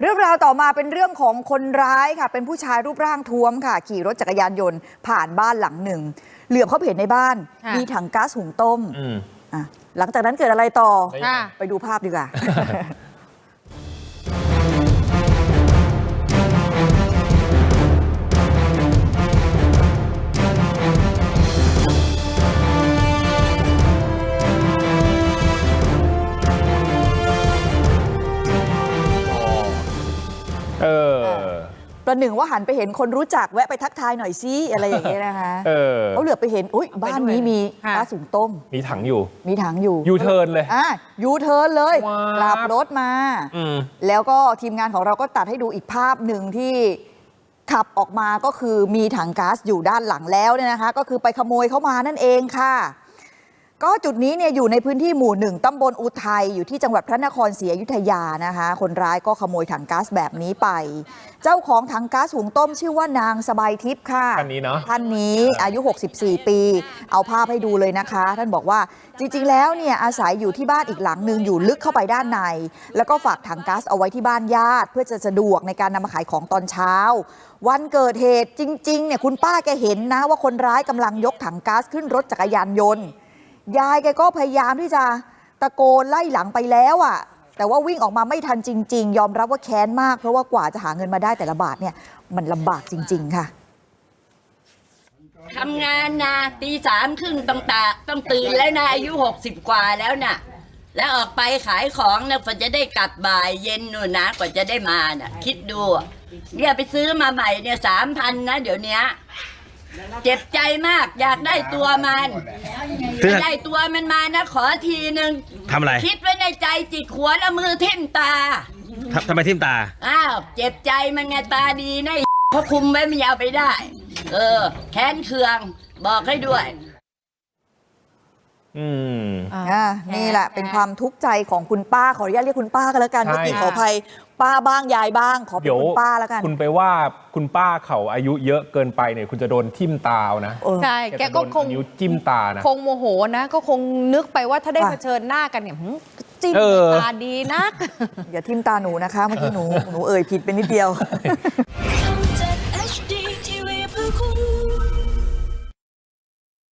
เรื่องราวต่อมาเป็นเรื่องของคนร้ายค่ะ เป็นผู้ชายรูปร่างท้วมค่ะ ขี่รถจักรยานยนต์ผ่านบ้านหลังหนึ่ง เหลือบเขาไปเห็นในบ้าน ค่ะ มีถังก๊าซหุงต้มอืมอะหลังจากนั้นเกิดอะไรต่อได้ค่ะไปดูภาพดีกว่า เออ ประหนึ่งว่าหันไปเห็นคนรู้จักแวะไปทักทายหน่อยซิอะไรอย่างเงี้ยนะคะเออเขาเหลือบไปเห็นอุ้ยบ้านนี้มีค่ะก๊าซหุงต้ม มีถังอยู่ มีถังอยู่ยูเทิร์นเลยอะยูเทิร์นเลยว้าวกลับรถมาอืมแล้วก็ทีมงานของเราก็ตัดให้ดูอีกภาพหนึ่งที่ขับออกมาก็คือมีถังก๊าซอยู่ด้านหลังแล้วเนี่ยนะคะ ก็คือไปขโมยเข้ามานั่นเองค่ะ ก็จุดนี้เนี่ยอยู่ในพื้นที่หมู่หนึ่งตำบลอุทัยอยู่ที่จังหวัดพระนครศรีอยุธยานะคะ คนร้ายก็ขโมยถังก๊าซแบบนี้ไป เจ้าของถังก๊าซหุงต้มชื่อว่านางสบายทิพย์ค่ะท่านนี้เนอะท่านนี้อายุ 64 ปี เอาภาพให้ดูเลยนะคะ ท่านบอกว่าจริงๆ แล้วเนี่ยอาศัยอยู่ที่บ้านอีกหลังหนึ่งอยู่ลึกเข้าไปด้านใน แล้วก็ฝากถังก๊าซเอาไว้ที่บ้านญาติ เพื่อจะสะดวกในการนำมาขายของตอนเช้า วันเกิดเหตุจริงๆเนี่ยคุณป้าแกเห็นนะว่าคนร้ายกำลังยกถังก๊าซขึ้นรถจักรยานยนต์ ยายแกก็พยายามที่จะตะโกนไล่หลังไปแล้วอะ่ะ แต่ว่าวิ่งออกมาไม่ทันจริง ๆ ยอมรับว่าแค้นมาก เพราะว่ากว่าจะหาเงินมาได้แต่ละบาทเนี่ย มันลำบากจริง ๆ ค่ะทำงานนะตีสามครึ่งต้องตาต้องตื่นแล้วนะอายุหกสิบกว่าแล้วน่ะ แล้วออกไปขายของนะกว่าจะได้กลับบ่ายเย็นนู่นนะกว่าจะได้มาน่ะ คิดดูเนี่ยไปซื้อมาใหม่เนี่ยสามพันนะเดี๋ยวเนี้ย เจ็บใจมาก อยากได้ตัวมันซื้อไม่ได้ตัวมันมานะ ขอทีนึงทำอะไรคิดไว้ในใจจิกหัวแล้วมือทิ่มตาทำทำไมทิ่มตา อ้าวเจ็บใจมันไงตาดีนะไอ้เขาคุมไว้ไม่ยาวไปได้ เออ แค้นเคืองบอกให้ด้วย อืม อ่านี่แหละเป็นความทุกข์ใจของคุณป้าขออนุญาตเรียกคุณป้ากันแล้วกันใช่ เมื่อกี้ขออภัยป้าบ้างยายบ้าง ขอเป็นเดี๋ยวคุณป้าแล้วกันคุณไปว่าคุณป้าเขาอายุเยอะเกินไปเนี่ยคุณจะโดนทิ่มตาเอานะเออ ใช่แกก็จะโดนคง นิ้วจิ้มตานะ คงโมโหนะ ก็คงนึกไปว่าถ้าได้ค่ะ เผชิญหน้ากันเนี่ยหืมจิ้มเออ ตาดีนัก อย่าทิ่มตาหนูนะคะเมื่อกี้หนูหนูเอ่ยผิดไปนิดเดียวท